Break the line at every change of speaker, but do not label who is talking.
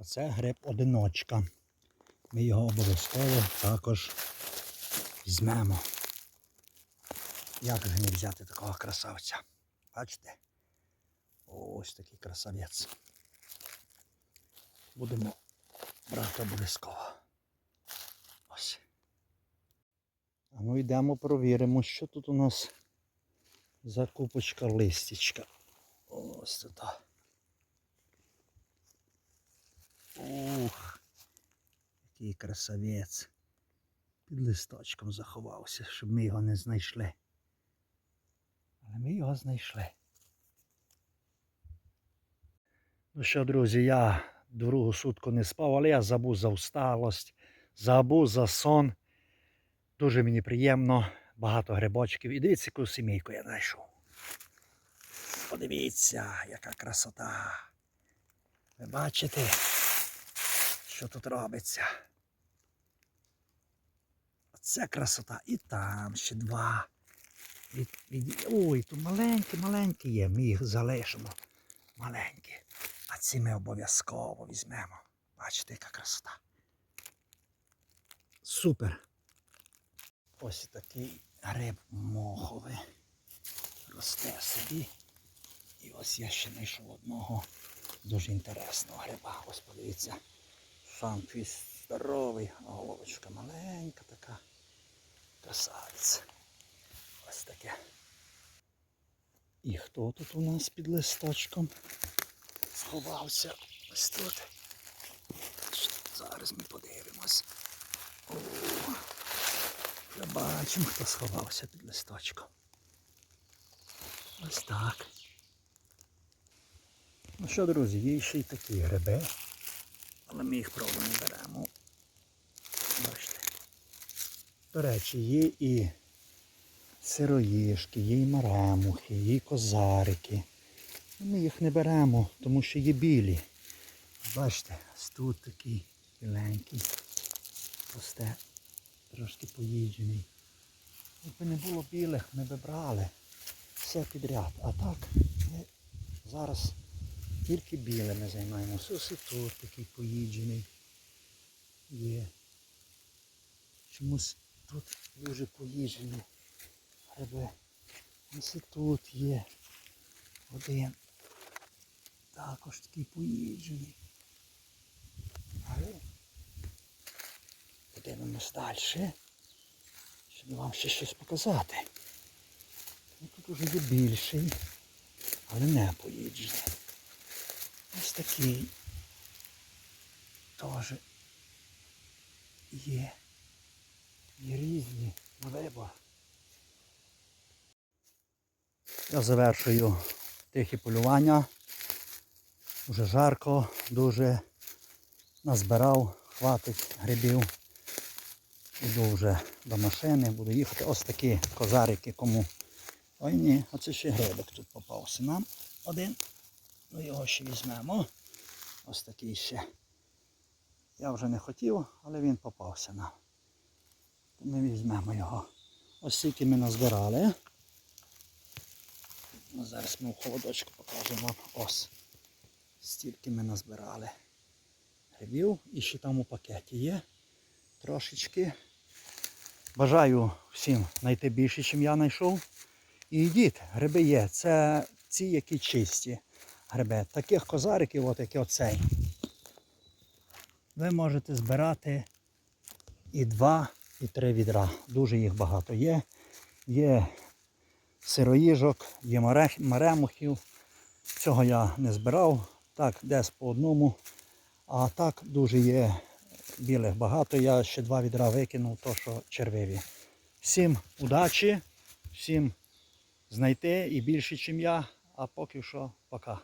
А це гриб одиночка. Ми його обов'язково також візьмемо. Як же не взяти такого красавця? Бачите? Ось такий красавець. Будемо брати обов'язково. Ось. А ну йдемо провіримо, що тут у нас за купочка листячка. Ось тут. Ух, який красавець. Під листочком заховався, щоб ми його не знайшли. Але ми його знайшли. Ну що, друзі, я другу сутку не спав, але я забув за усталость, забув за сон. Дуже мені приємно, багато грибочків. І дивіться, яку сімейку я знайшов. Подивіться, яка красота. Ви бачите, що тут робиться? Оце красота. І там ще два. Від, від... Ой, тут маленькі, маленькі є. Ми їх залишимо. Маленькі. А ці ми обов'язково візьмемо. Бачите, яка красота. Супер. Ось такий гриб моховий. Росте собі. І ось я ще знайшов одного дуже інтересного гриба. Ось подивіться. Сам твіст здоровий, а головочка маленька така. Красавець. Ось таке. І хто тут у нас під листочком? Сховався ось тут. Зараз ми подивимось. О, бачимо, хто сховався під листочком. Ось так. Ну що, друзі, є ще й такі гриби, але ми їх правда не беремо. Бачите. До речі, є і сироїшки, є і марамухи, є і козарики. Ми їх не беремо, тому що є білі. Бачите, тут такий біленький. Росте трошки поїджений. Якби не було білих, ми б брали все підряд. А так ми зараз тільки білими займаємося. Тут такий поїджений є. Чомусь тут дуже поїджені гриби. Ось тут є один. Також такий поїджений. Але подивимось далі, щоб вам ще щось показати. Ну, тут уже є більший, але не поїджений. Ось такий теж є. Є різні на. Я завершую тихе полювання. Уже жарко, дуже назбирав, хватить грибів. Іду вже до машини, буду їхати. Ось такі козарики кому. Ой ні, оце ще грибик тут попався нам. Один. Ну його ще візьмемо. Ось такий ще. Я вже не хотів, але він попався нам. Ми візьмемо його. Ось стільки ми назбирали. Ну, зараз ми в холодочку покажемо вам. Ось. Стільки ми назбирали грибів. І ще там у пакеті є трошечки. Бажаю всім знайти більше, ніж я знайшов. І йдіть, гриби є. Це ці, які чисті гриби. Таких козариків, от як оцей. Ви можете збирати і два, і три відра. Дуже їх багато є. Є сироїжок, є маремухів. Цього я не збирав. Так, десь по одному. А так дуже є білих багато. Я ще два відра викинув, то що червиві. Всім удачі, всім знайти і більше, ніж я. А поки що, пока.